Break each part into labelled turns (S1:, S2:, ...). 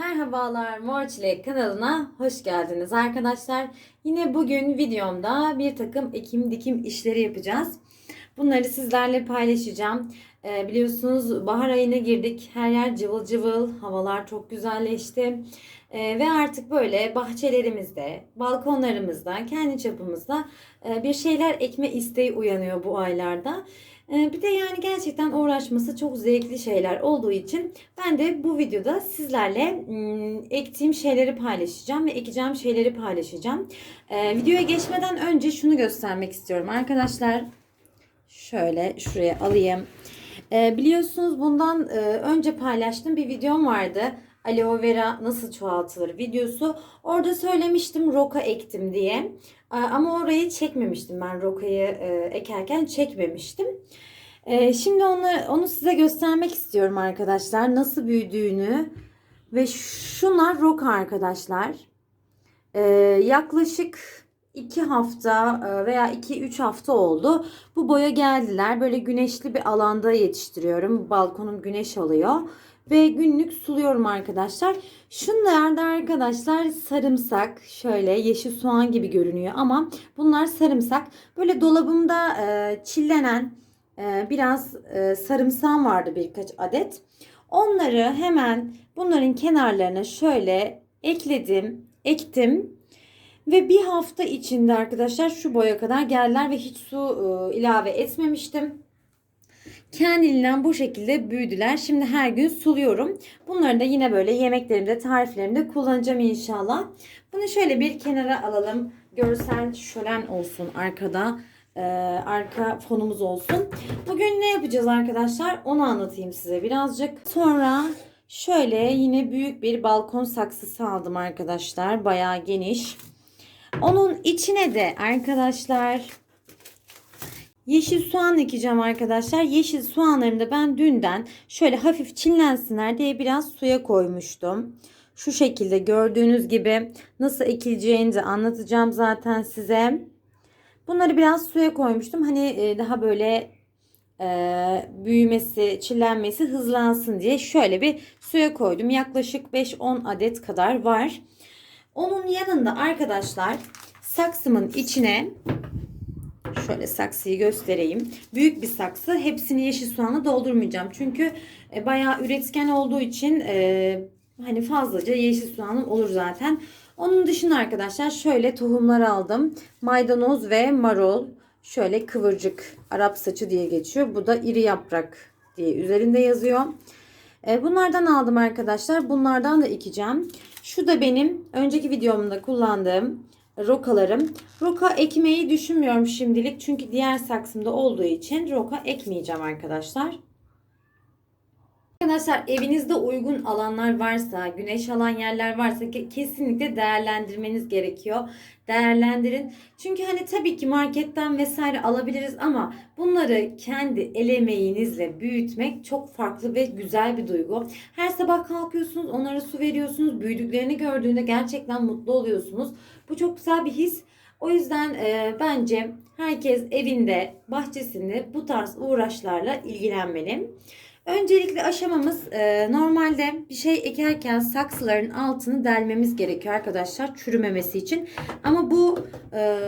S1: Merhabalar Mor Çilek kanalına hoş geldiniz arkadaşlar. Yine bugün videomda bir takım ekim dikim işleri yapacağız. Bunları sizlerle paylaşacağım. Ee, biliyorsunuz bahar ayına girdik. Her yer cıvıl cıvıl. Havalar çok güzelleşti. Ee, ve artık böyle bahçelerimizde, balkonlarımızda, kendi çapımızda e, bir şeyler ekme isteği uyanıyor bu aylarda. Ee, Bir de yani gerçekten uğraşması çok zevkli şeyler olduğu için ben de bu videoda sizlerle ım, ektiğim şeyleri paylaşacağım ve ekeceğim şeyleri paylaşacağım. Ee, videoya geçmeden önce şunu göstermek istiyorum arkadaşlar. Şöyle şuraya alayım. Ee, biliyorsunuz bundan e, önce paylaştığım bir videom vardı. Aloe vera nasıl çoğaltılır videosu. Orada söylemiştim roka ektim diye. Ee, Ama orayı çekmemiştim ben rokayı e, ekerken çekmemiştim. Ee, Şimdi onu, onu size göstermek istiyorum arkadaşlar. Nasıl büyüdüğünü. Ve şunlar roka arkadaşlar. Yaklaşık 2 hafta e, veya 2-3 hafta oldu. Bu boya geldiler. Böyle güneşli bir alanda yetiştiriyorum. Balkonum güneş alıyor. Ve günlük suluyorum arkadaşlar. Şunlar da arkadaşlar sarımsak. Şöyle yeşil soğan gibi görünüyor ama bunlar sarımsak. Böyle dolabımda e, çillenen e, biraz e, sarımsağım vardı birkaç adet. Onları hemen bunların kenarlarına şöyle ekledim, ektim. Ve bir hafta içinde arkadaşlar şu boya kadar geldiler ve hiç su e, ilave etmemiştim. Kendiliğinden bu şekilde büyüdüler. Şimdi her gün suluyorum. Bunları da yine böyle yemeklerimde, tariflerimde kullanacağım inşallah. Bunu şöyle bir kenara alalım. Görsel şölen olsun arkada. e, arka fonumuz olsun. Bugün ne yapacağız arkadaşlar? Onu anlatayım size birazcık. Sonra şöyle yine büyük bir balkon saksısı aldım arkadaşlar. Bayağı geniş. Onun içine de arkadaşlar yeşil soğan ekeceğim arkadaşlar. Yeşil soğanlarımı da ben dünden şöyle hafif çinlensinler diye biraz suya koymuştum. Şu şekilde gördüğünüz gibi nasıl ekileceğini de anlatacağım zaten size. Bunları biraz suya koymuştum. Hani e, daha böyle e, büyümesi, çillenmesi hızlansın diye şöyle bir suya koydum. Yaklaşık 5-10 adet kadar var. Onun yanında arkadaşlar saksımın içine şöyle saksıyı göstereyim. Büyük bir saksı. Hepsini yeşil soğanla doldurmayacağım. Çünkü e, bayağı üretken olduğu için e, hani fazlaca yeşil soğanım olur zaten. Onun dışında arkadaşlar şöyle tohumlar aldım. Maydanoz ve marul. Şöyle kıvırcık Arap saçı diye geçiyor. Bu da iri yaprak diye üzerinde yazıyor. E, bunlardan aldım arkadaşlar. Bunlardan da ekeceğim. Şu da benim önceki videomda kullandığım rokalarım. Roka ekmeyi düşünmüyorum şimdilik. Çünkü diğer saksımda olduğu için roka ekmeyeceğim arkadaşlar. Arkadaşlar evinizde uygun alanlar varsa, güneş alan yerler varsa ke- kesinlikle değerlendirmeniz gerekiyor. Değerlendirin. Çünkü hani tabii ki marketten vesaire alabiliriz ama bunları kendi el emeğinizle büyütmek çok farklı ve güzel bir duygu. Her sabah kalkıyorsunuz, onlara su veriyorsunuz. Büyüdüklerini gördüğünde gerçekten mutlu oluyorsunuz. Bu çok güzel bir his. O yüzden e, bence herkes evinde, bahçesinde bu tarz uğraşlarla ilgilenmeli. Öncelikle aşamamız e, normalde bir şey ekerken saksıların altını delmemiz gerekiyor arkadaşlar çürümemesi için. Ama bu e,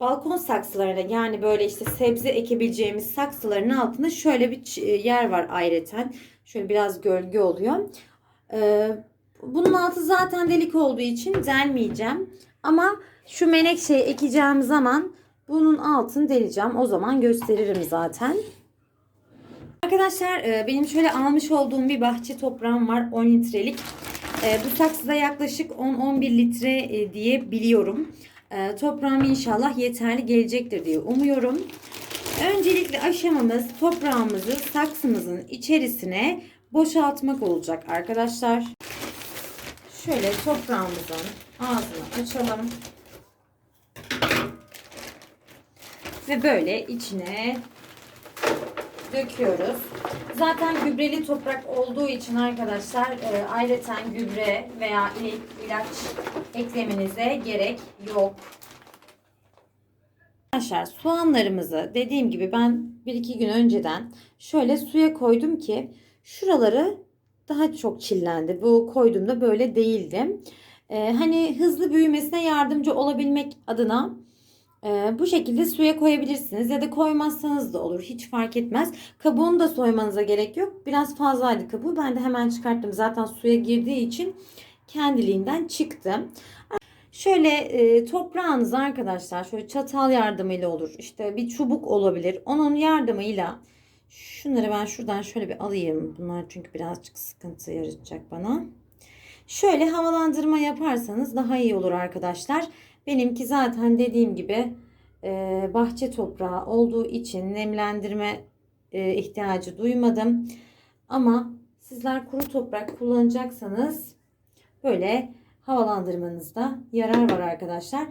S1: balkon saksılarına yani böyle işte sebze ekebileceğimiz saksıların altında şöyle bir ç- yer var ayrıten. Şöyle biraz gölge oluyor. E, bunun altı zaten delik olduğu için delmeyeceğim. Ama şu menekşeyi ekeceğim zaman bunun altını deleceğim. O zaman gösteririm zaten. Arkadaşlar e, benim şöyle almış olduğum bir bahçe toprağım var 10 litrelik. E, Bu saksıda yaklaşık 10-11 litre e, diye biliyorum. Toprağım inşallah yeterli gelecektir diye umuyorum. Öncelikle aşamamız toprağımızı saksımızın içerisine boşaltmak olacak arkadaşlar. Şöyle toprağımızın ağzını açalım. Ve böyle içine döküyoruz. Zaten gübreli toprak olduğu için arkadaşlar e, ayrıca gübre veya il- ilaç eklemenize gerek yok. Arkadaşlar soğanlarımızı dediğim gibi ben 1-2 gün önceden şöyle suya koydum ki şuraları daha çok çillendi. Bu koyduğumda böyle değildi. Ee, hani hızlı büyümesine yardımcı olabilmek adına e, bu şekilde suya koyabilirsiniz ya da koymazsanız da olur. Hiç fark etmez. Kabuğunu da soymanıza gerek yok. Biraz fazlaydı kabuğu. Ben de hemen çıkarttım. Zaten suya girdiği için kendiliğinden çıktı. Şöyle e, toprağınızı arkadaşlar şöyle çatal yardımıyla olur. İşte bir çubuk olabilir. Onun yardımıyla şunları ben şuradan şöyle bir alayım. Bunlar çünkü birazcık sıkıntı yaratacak bana. Şöyle havalandırma yaparsanız daha iyi olur arkadaşlar. Benimki zaten dediğim gibi e, bahçe toprağı olduğu için nemlendirme e, ihtiyacı duymadım. Ama sizler kuru toprak kullanacaksanız böyle havalandırmanızda yarar var arkadaşlar.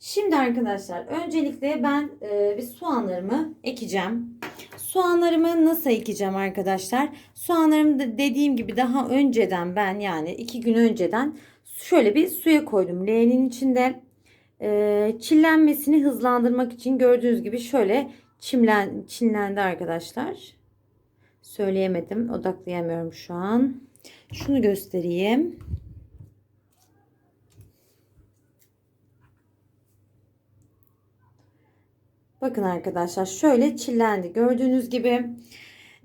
S1: Şimdi arkadaşlar öncelikle ben e, bir soğanlarımı ekeceğim. Soğanlarımı nasıl ekeceğim arkadaşlar? Soğanlarımı da dediğim gibi daha önceden ben yani iki gün önceden şöyle bir suya koydum. Leğenin içinde e, çillenmesini hızlandırmak için gördüğünüz gibi şöyle çimlen, çinlendi arkadaşlar. Söyleyemedim. Odaklayamıyorum şu an. Şunu göstereyim. Bakın arkadaşlar şöyle çillendi. Gördüğünüz gibi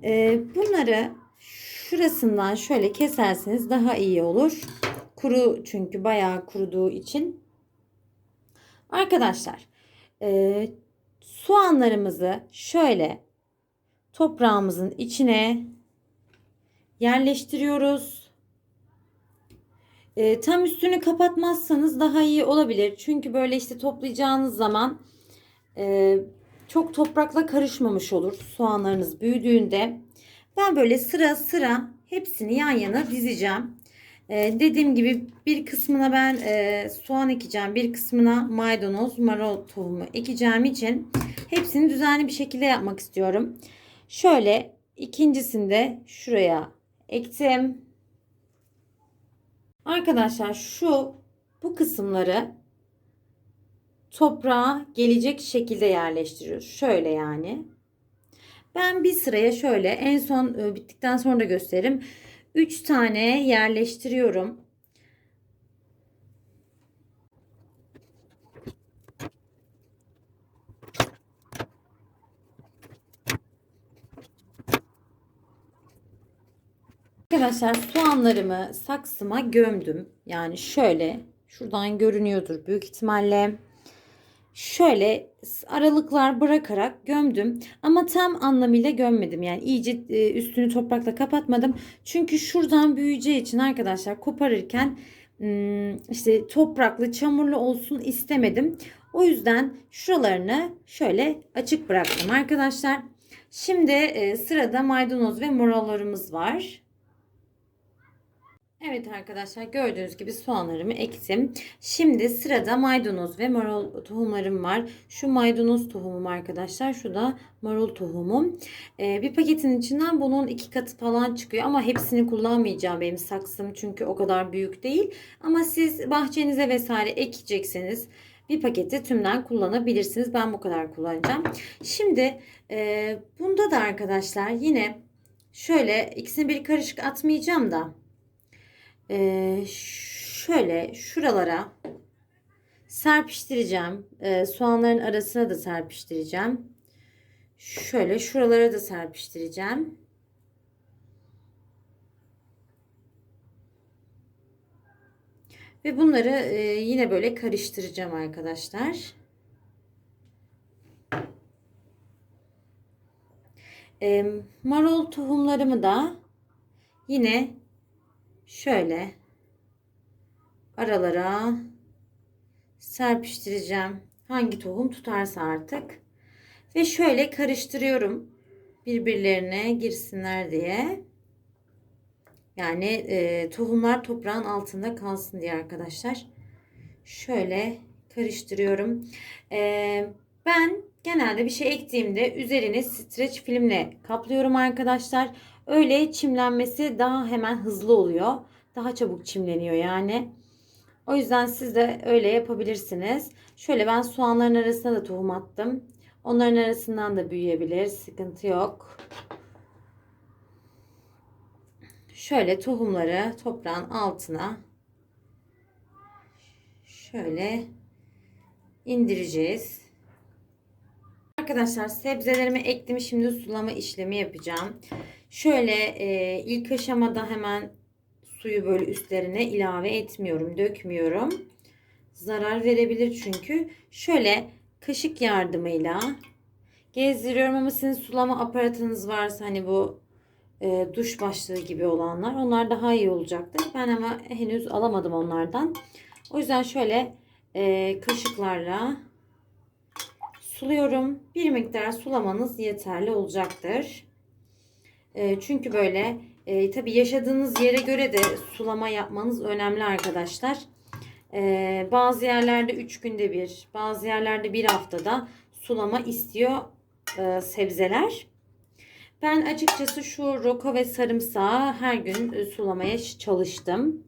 S1: e, bunları şurasından şöyle keserseniz daha iyi olur. Kuru çünkü bayağı kuruduğu için. Arkadaşlar e, soğanlarımızı şöyle toprağımızın içine yerleştiriyoruz. E, tam üstünü kapatmazsanız daha iyi olabilir. Çünkü böyle işte toplayacağınız zaman e, çok toprakla karışmamış olur soğanlarınız büyüdüğünde. Ben böyle sıra sıra hepsini yan yana dizeceğim. E, dediğim gibi bir kısmına ben e, soğan ekeceğim. Bir kısmına maydanoz, marul tohumu ekeceğim için hepsini düzenli bir şekilde yapmak istiyorum. Şöyle ikincisinde şuraya ektim. Arkadaşlar şu bu kısımları toprağa gelecek şekilde yerleştiriyoruz. Şöyle yani. Ben bir sıraya şöyle en son e, bittikten sonra da gösteririm. 3 tane yerleştiriyorum. Arkadaşlar soğanlarımı saksıma gömdüm. Yani şöyle şuradan görünüyordur büyük ihtimalle şöyle aralıklar bırakarak gömdüm. Ama tam anlamıyla gömmedim. Yani iyice e, üstünü toprakla kapatmadım. Çünkü şuradan büyüyeceği için arkadaşlar koparırken hmm, işte topraklı, çamurlu olsun istemedim. O yüzden şuralarını şöyle açık bıraktım arkadaşlar. Şimdi e, sırada maydanoz ve morallarımız var. Evet arkadaşlar gördüğünüz gibi soğanlarımı ektim. Şimdi sırada maydanoz ve marul tohumlarım var. Şu maydanoz tohumum arkadaşlar. Şu da marul tohumum. Ee, bir paketin içinden bunun iki katı falan çıkıyor. Ama hepsini kullanmayacağım benim saksım. Çünkü o kadar büyük değil. Ama siz bahçenize vesaire ekecekseniz bir paketi tümden kullanabilirsiniz. Ben bu kadar kullanacağım. Şimdi e, bunda da arkadaşlar yine şöyle ikisini bir karışık atmayacağım da ee, şöyle şuralara serpiştireceğim. Ee, soğanların arasına da serpiştireceğim. Şöyle şuralara da serpiştireceğim. Ve bunları e, yine böyle karıştıracağım arkadaşlar. E, marul tohumlarımı da yine şöyle aralara serpiştireceğim. Hangi tohum tutarsa artık. Ve şöyle karıştırıyorum. Birbirlerine girsinler diye. Yani e, tohumlar toprağın altında kalsın diye arkadaşlar. Şöyle karıştırıyorum. E, ben genelde bir şey ektiğimde üzerini streç filmle kaplıyorum arkadaşlar. Öyle çimlenmesi daha hemen hızlı oluyor. Daha çabuk çimleniyor yani. O yüzden siz de öyle yapabilirsiniz. Şöyle ben soğanların arasına da tohum attım. Onların arasından da büyüyebilir. Sıkıntı yok. Şöyle tohumları toprağın altına şöyle indireceğiz. Arkadaşlar sebzelerimi ektim. Şimdi sulama işlemi yapacağım. Şöyle e, ilk aşamada hemen suyu böyle üstlerine ilave etmiyorum. Dökmüyorum. Zarar verebilir çünkü. Şöyle kaşık yardımıyla gezdiriyorum ama sizin sulama aparatınız varsa hani bu e, duş başlığı gibi olanlar onlar daha iyi olacaktır. Ben ama henüz alamadım onlardan. O yüzden şöyle e, kaşıklarla suluyorum. Bir miktar sulamanız yeterli olacaktır. E, çünkü böyle e, tabi yaşadığınız yere göre de sulama yapmanız önemli arkadaşlar. E, bazı yerlerde 3 günde bir, bazı yerlerde bir haftada sulama istiyor e, sebzeler. Ben açıkçası şu roko ve sarımsağı her gün e, sulamaya çalıştım.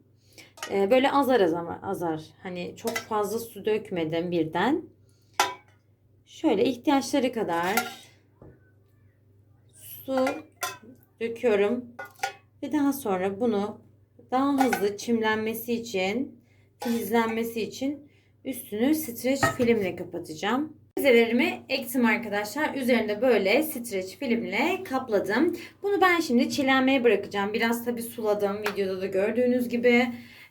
S1: E, böyle azar azar azar. Hani çok fazla su dökmedim birden. Şöyle ihtiyaçları kadar su döküyorum. Ve daha sonra bunu daha hızlı çimlenmesi için, filizlenmesi için üstünü streç filmle kapatacağım. Sebzelerimi ektim arkadaşlar. Üzerinde böyle streç filmle kapladım. Bunu ben şimdi çilenmeye bırakacağım. Biraz tabi suladım. Videoda da gördüğünüz gibi.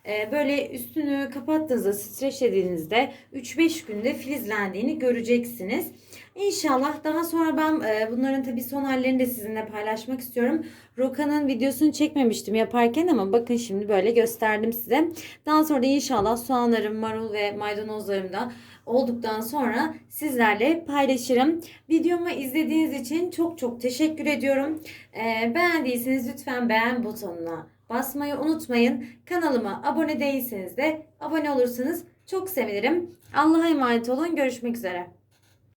S1: Ee, böyle üstünü kapattığınızda, streçlediğinizde 3-5 günde filizlendiğini göreceksiniz. İnşallah daha sonra ben e, bunların tabi son hallerini de sizinle paylaşmak istiyorum. Roka'nın videosunu çekmemiştim yaparken ama bakın şimdi böyle gösterdim size. Daha sonra da inşallah soğanlarım, marul ve maydanozlarım da olduktan sonra sizlerle paylaşırım. Videomu izlediğiniz için çok çok teşekkür ediyorum. Ee, beğendiyseniz lütfen beğen butonuna basmayı unutmayın. Kanalıma abone değilseniz de abone olursanız çok sevinirim. Allah'a emanet olun. Görüşmek üzere.